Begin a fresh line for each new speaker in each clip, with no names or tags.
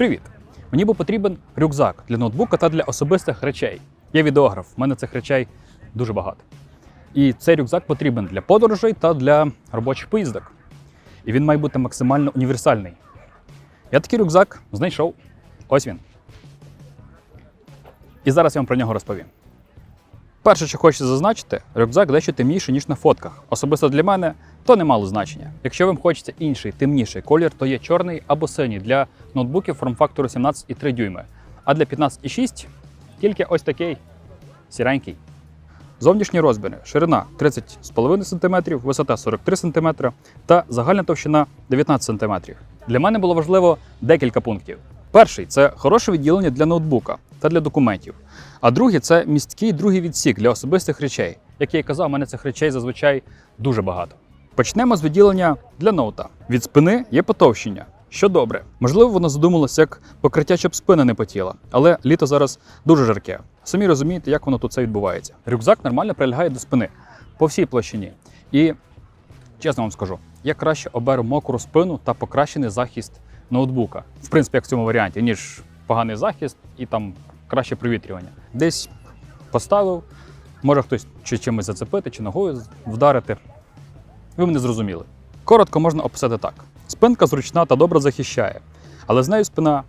Привіт! Мені був потрібен рюкзак для ноутбука та для особистих речей. Я відеограф, в мене цих речей дуже багато. І цей рюкзак потрібен для подорожей та для робочих поїздок. І він має бути максимально універсальний. Я такий рюкзак знайшов. Ось він. І зараз я вам про нього розповім. Перше, що хочу зазначити, рюкзак дещо темніший, ніж на фотках. Особисто для мене то не мало значення. Якщо вам хочеться інший темніший колір, то є чорний або синій для ноутбуків форм-фактору 17,3 дюйми. А для 15,6 тільки ось такий сіренький. Зовнішні розміри: ширина 30,5 см, висота 43 см та загальна товщина 19 см. Для мене було важливо декілька пунктів. Перший це хороше відділення для ноутбука та для документів. А другий це місткий другий відсік для особистих речей. Як я і казав, у мене цих речей зазвичай дуже багато. Почнемо з відділення для ноута. Від спини є потовщення, що добре. Можливо, воно задумалося як покриття, щоб спина не потіла, але літо зараз дуже жарке. Самі розумієте, як воно тут це відбувається. Рюкзак нормально прилягає до спини по всій площині. І чесно вам скажу, я краще оберу мокру спину та покращений захист ноутбука. В принципі, як в цьому варіанті, ніж поганий захист і там краще провітрювання. Десь поставив, може хтось чи чимось зацепити, чи ногою вдарити. Ви мене зрозуміли. Коротко можна описати так: спинка зручна та добре захищає, але з нею спина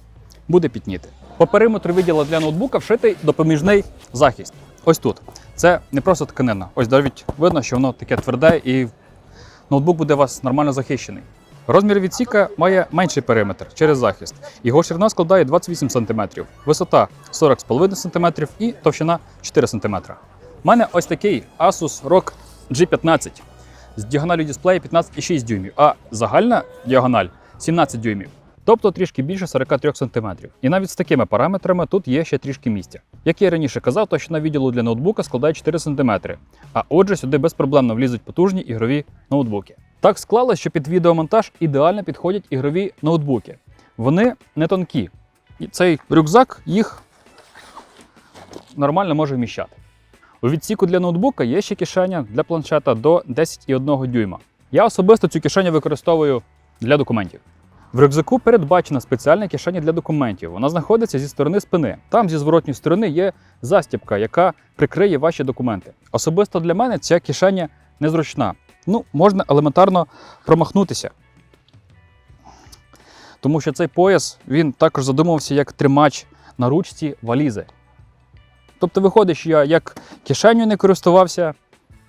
буде пітніти. По периметру відділу для ноутбука вшитий допоміжний захист. Ось тут. Це не просто тканина. Ось навіть видно, що воно таке тверде і ноутбук буде у вас нормально захищений. Розмір відсіка має менший периметр через захист. Його ширина складає 28 см, висота 40,5 см і товщина 4 см. У мене ось такий Asus ROG G15 з діагоналю дисплею 15,6 дюймів, а загальна діагональ 17 дюймів. Тобто трішки більше 43 см. І навіть з такими параметрами тут є ще трішки місця. Як я раніше казав, товщина відділу для ноутбука складає 4 см. А отже, сюди безпроблемно влізуть потужні ігрові ноутбуки. Так склалось, що під відеомонтаж ідеально підходять ігрові ноутбуки. Вони не тонкі. І цей рюкзак їх нормально може вміщати. У відсіку для ноутбука є ще кишеня для планшета до 10,1 дюйма. Я особисто цю кишеню використовую для документів. В рюкзаку передбачена спеціальна кишеня для документів. Вона знаходиться зі сторони спини. Там зі зворотньої сторони є застібка, яка прикриє ваші документи. Особисто для мене ця кишеня незручна. Ну, можна елементарно промахнутися. Тому що цей пояс він також задумувався як тримач на ручці валізи. Тобто, виходить, що я як кишеню не користувався,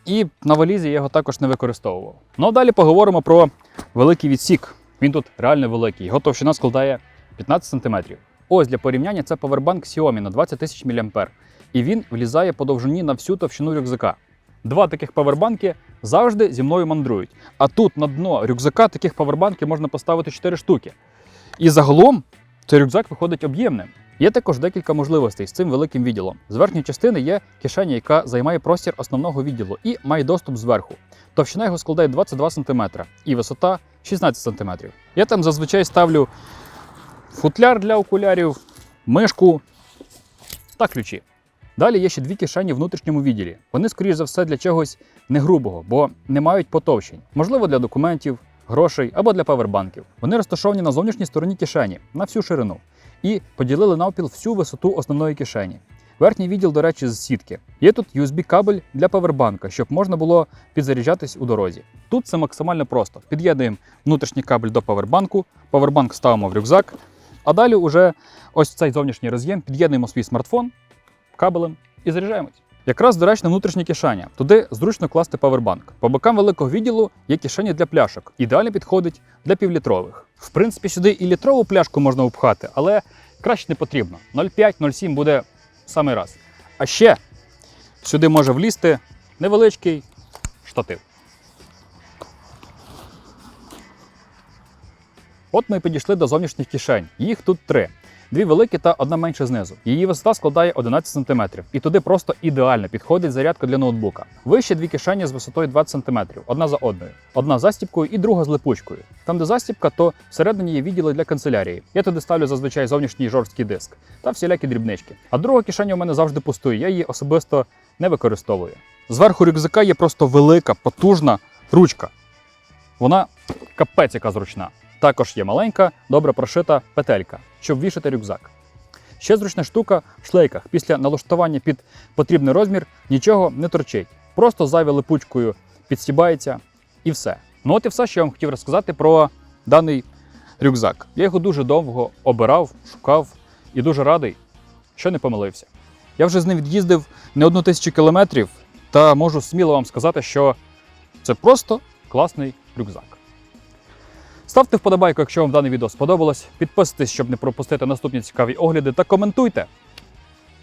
і на валізі я його також не використовував. Ну а далі поговоримо про великий відсік. Він тут реально великий. Його товщина складає 15 см. Ось для порівняння це павербанк Xiaomi на 20 тисяч мА. І він влізає по довжині на всю товщину рюкзака. Два таких павербанки завжди зі мною мандрують. А тут на дно рюкзака таких павербанків можна поставити 4 штуки. І загалом цей рюкзак виходить об'ємним. Є також декілька можливостей з цим великим відділом. З верхньої частини є кишеня, яка займає простір основного відділу і має доступ зверху. Товщина його складає 22 см і висота 16 см. Я там зазвичай ставлю футляр для окулярів, мишку та ключі. Далі є ще дві кишені в внутрішньому відділі. Вони, скоріш за все, для чогось не грубого, бо не мають потовщень. Можливо, для документів, грошей або для павербанків. Вони розташовані на зовнішній стороні кишені на всю ширину і поділили навпіл всю висоту основної кишені. Верхній відділ, до речі, з сітки. Є тут USB-кабель для павербанка, щоб можна було підзаряджатись у дорозі. Тут це максимально просто. Під'єднуємо внутрішній кабель до павербанку, павербанк ставимо в рюкзак, а далі уже ось цей зовнішній роз'єм під'єднуємо свій смартфон кабелем і заряджаємось. Якраз доречне внутрішнє кишеня. Туди зручно класти павербанк. По бокам великого відділу є кишені для пляшок. Ідеально підходить для півлітрових. В принципі, сюди і літрову пляшку можна впхати, але краще не потрібно. 0,5-0,7 буде самий раз. А ще сюди може влізти невеличкий штатив. От ми підійшли до зовнішніх кишень. Їх тут три. Дві великі та одна менша знизу. Її висота складає 11 см, і туди просто ідеально підходить зарядка для ноутбука. Вище дві кишені з висотою 20 см, одна за одною. Одна з застібкою і друга з липучкою. Там, де застібка, то всередині є відділи для канцелярії. Я туди ставлю зазвичай зовнішній жорсткий диск та всілякі дрібнички. А друга кишеня у мене завжди пустує, я її особисто не використовую. Зверху рюкзака є просто велика, потужна ручка. Вона капець яка зручна. Також є маленька, добре прошита петелька, щоб вішати рюкзак. Ще зручна штука в шлейках. Після налаштування під потрібний розмір нічого не торчить. Просто зайве липучкою підстібається і все. Ну от і все, що я вам хотів розказати про даний рюкзак. Я його дуже довго обирав, шукав і дуже радий, що не помилився. Я вже з ним від'їздив не одну тисячу кілометрів, та можу сміло вам сказати, що це просто класний рюкзак. Ставте вподобайку, якщо вам дане відео сподобалось. Підписуйтесь, щоб не пропустити наступні цікаві огляди, та коментуйте.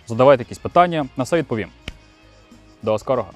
Задавайте якісь питання, на все відповім. До скорого!